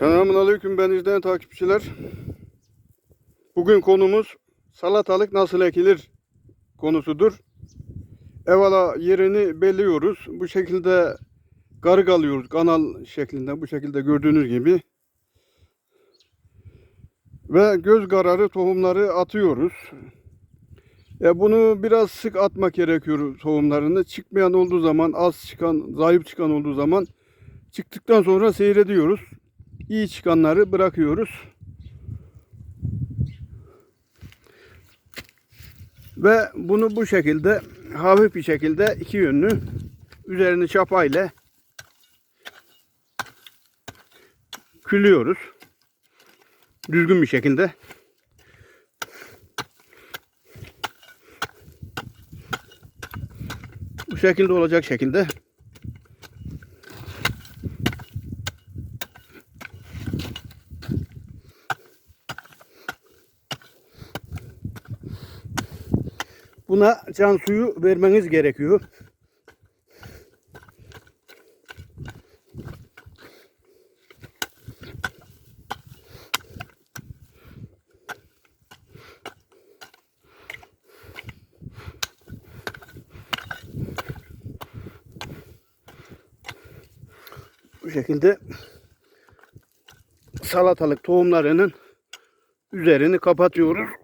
Selamun Aleyküm ben izleyen takipçiler. Bugün konumuz salatalık nasıl ekilir konusudur. Evvela yerini belliyoruz. Bu şekilde garık alıyoruz. Kanal şeklinde bu şekilde gördüğünüz gibi. Ve göz kararı tohumları atıyoruz. E bunu biraz sık atmak gerekiyor tohumlarını. Çıkmayan olduğu zaman, az çıkan, zayıf çıkan olduğu zaman çıktıktan sonra seyrediyoruz. İyi çıkanları bırakıyoruz. Ve bunu bu şekilde hafif bir şekilde iki yönlü üzerini çapayla külüyoruz. Düzgün bir şekilde. Bu şekilde olacak şekilde Buna can suyu vermeniz gerekiyor. Bu şekilde salatalık tohumlarının üzerini kapatıyoruz.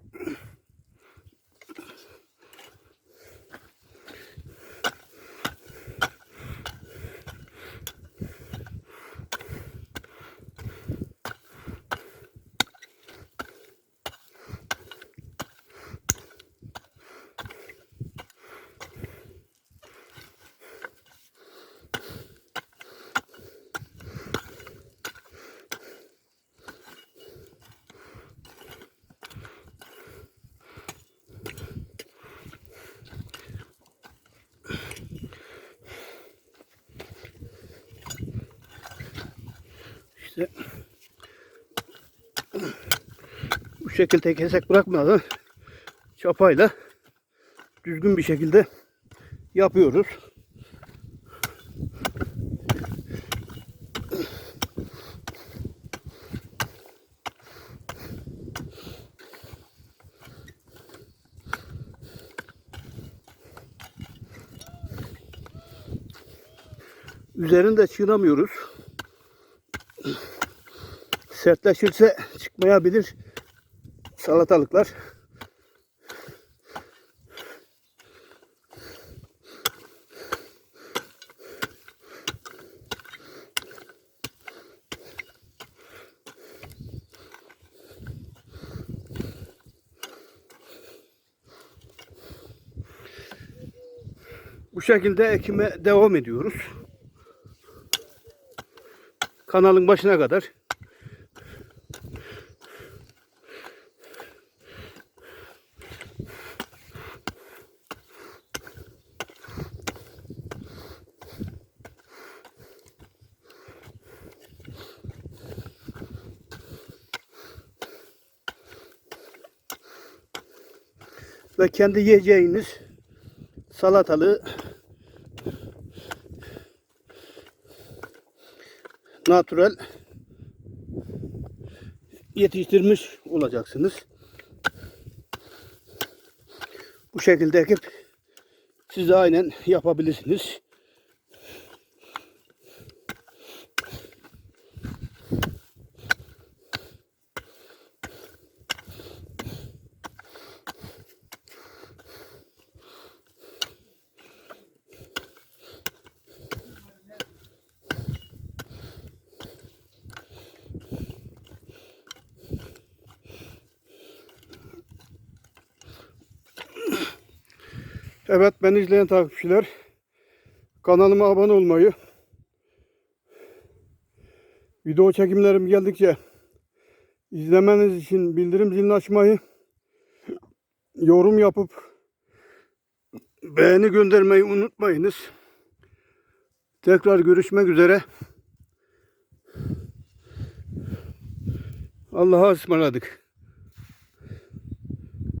İşte bu şekilde kesek bırakmadan çapayla düzgün bir şekilde yapıyoruz. Üzerinde çiğnamıyoruz sertleşirse çıkmayabilir salatalıklar. Bu şekilde ekime devam ediyoruz. Kanalın başına kadar. Ve kendi yiyeceğiniz salatalığı natural yetiştirmiş olacaksınız. Bu şekilde ekip siz aynen yapabilirsiniz. Evet beni izleyen takipçiler kanalıma abone olmayı video çekimlerim geldikçe izlemeniz için bildirim zilini açmayı yorum yapıp beğeni göndermeyi unutmayınız. Tekrar görüşmek üzere. Allah'a ısmarladık.